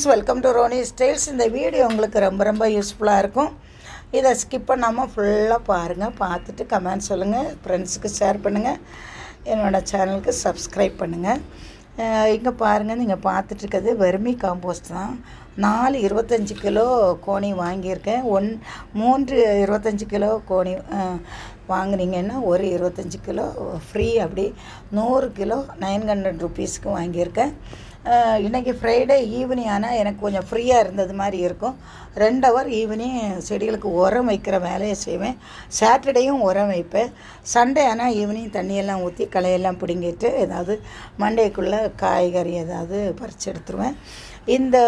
Friends welcome to Roni Styles இந்த video உங்களுக்கு ரொம்ப ரொம்ப யூஸ்ஃபுல்லாக இருக்கும். இதை ஸ்கிப் பண்ணாமல் ஃபுல்லாக பாருங்கள் பார்த்துட்டு கமெண்ட் சொல்லுங்கள் ஃப்ரெண்ட்ஸுக்கு ஷேர் பண்ணுங்கள் என்னோடய சேனலுக்கு சப்ஸ்கிரைப் பண்ணுங்கள் இங்கே பாருங்கள் நீங்கள் பார்த்துட்ருக்கிறது வெர்மி காம்போஸ்ட் தான். நாலு இருபத்தஞ்சி கிலோ கோணி வாங்கியிருக்கேன். ஒன் மூன்று இருபத்தஞ்சி கிலோ கோணி வாங்குனீங்கன்னா ஒரு இருபத்தஞ்சி கிலோ ஃப்ரீ அப்படி நூறு கிலோ நைன் ஹண்ட்ரட் ருபீஸ்க்கு வாங்கியிருக்கேன். இன்றைக்கி ஃப்ரைடே ஈவினிங் ஆனால் எனக்கு கொஞ்சம் ஃப்ரீயாக இருந்தது மாதிரி இருக்கும். ரெண்டு ஹவர் ஈவினிங் செடிகளுக்கு உரம் வைக்கிற வேலையை செய்வேன். சாட்டர்டேயும் உரம் வைப்பேன். சண்டே ஆனால் ஈவினிங் தண்ணியெல்லாம் ஊற்றி களையெல்லாம் பிடுங்கிட்டு ஏதாவது மண்டேக்குள்ளே காய்கறி ஏதாவது பறித்து எடுத்துருவேன். இந்த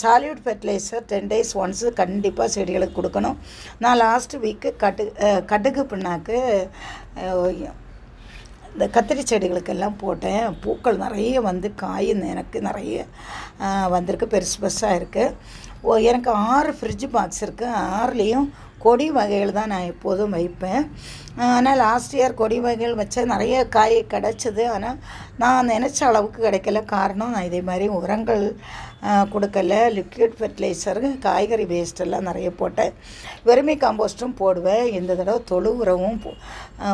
சாலியூட் ஃபெர்டிலைசர் டென் டேஸ் ஒன்ஸு கண்டிப்பாக செடிகளுக்கு கொடுக்கணும். நான் லாஸ்ட் வீக்கு கட்டு கடுகு பின்னாக்கு இந்த கத்திரி செடிகளுக்கெல்லாம் போட்டேன். பூக்கள் நிறைய வந்து காய் எனக்கு நிறைய வந்திருக்கு. பெருசு பெருசாக இருக்குது ஓ எனக்கு ஆறு ஃப்ரிட்ஜ் பாக்ஸ் இருக்குது ஆறுலேயும் கொடி வகைகள் தான் நான் எப்போதும் வைப்பேன். ஆனால் லாஸ்ட் இயர் கொடி வகைகள் வச்ச நிறைய காய் கிடச்சிது. ஆனால் நான் நினச்ச அளவுக்கு கிடைக்கல. காரணம் நான் இதே மாதிரி உரங்கள் கொடுக்கல. லிக்விட் ஃபெர்டிலைசர் காய்கறி வேஸ்டெல்லாம் நிறைய போட்டேன். வெறுமை காம்போஸ்ட்டும் போடுவேன். இந்த தடவை தொழு உரமும்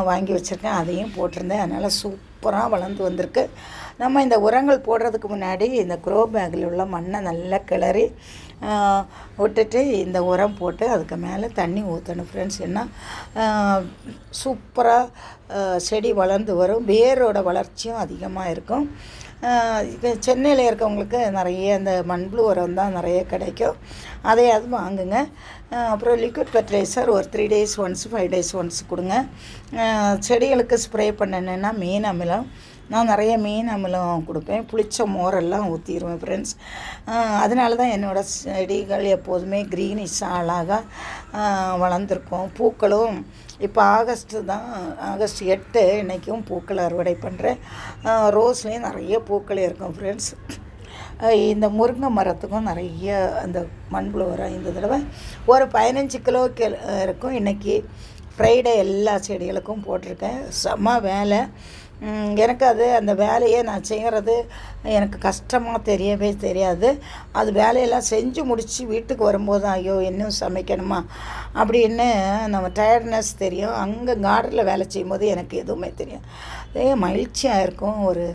வாங்கி வச்சுருக்கேன். அதையும் போட்டிருந்தேன். அதனால் சூப்பராக வளர்ந்து வந்திருக்கு. நம்ம இந்த உரங்கள் போடுறதுக்கு முன்னாடி இந்த க்ரோ பேக்கில் உள்ள மண்ணை நல்லா கிளறி விட்டுட்டு இந்த உரம் போட்டு அதுக்கு மேலே தண்ணி ஊற்றணும் ஃப்ரெண்ட்ஸ் என்ன சூப்பராக செடி வளர்ந்து வரும். வேரோட வளர்ச்சியும் அதிகமாக இருக்கும். சென்னையில் இருக்கவங்களுக்கு நிறைய இந்த மண்புழு உரம் தான் நிறைய கிடைக்கும். அதையாவது வாங்குங்க. அப்புறம் லிக்விட் ஃபர்டிலைசர் ஒரு three days once five days once கொடுங்க. செடிகளுக்கு ஸ்ப்ரே பண்ணணுன்னா மீன் அமிலம். நான் நிறைய மீன் அமிலம் கொடுப்பேன். புளிச்ச மோரெல்லாம் ஊற்றிடுவேன் ஃப்ரெண்ட்ஸ் அதனால தான் என்னோடய செடிகள் எப்போதுமே க்ரீனிஷாக அழகாக வளர்ந்துருக்கும். பூக்களும் இப்போ ஆகஸ்ட்டு தான் ஆகஸ்ட் எட்டு இன்றைக்கும் பூக்கள் அறுவடை பண்ணுறேன் ரோஸ்லேயும் நிறைய பூக்கள் இருக்கும் ஃப்ரெண்ட்ஸ் இந்த முருங்கை மரத்துக்கும் நிறைய அந்த மண்புழு வரும். இந்த தடவை ஒரு பதினஞ்சு கிலோ இருக்கும். இன்றைக்கி ஃப்ரைடே எல்லா செடிகளுக்கும் போட்டிருக்கேன். செம்ம வேலை. எனக்கு அது அந்த வேலையை நான் செய்கிறது எனக்கு கஷ்டமாக தெரியவே தெரியாது. அது வேலையெல்லாம் செஞ்சு முடித்து வீட்டுக்கு வரும்போது ஐயோ இன்னும் சமைக்கணுமா? அப்படின்னு நம்ம டயர்ட்னஸ் தெரியும். அங்கே கார்டனில் வேலை செய்யும்போது எனக்கு எதுவுமே தெரியும் அதே மகிழ்ச்சியாக இருக்கும். ஒரு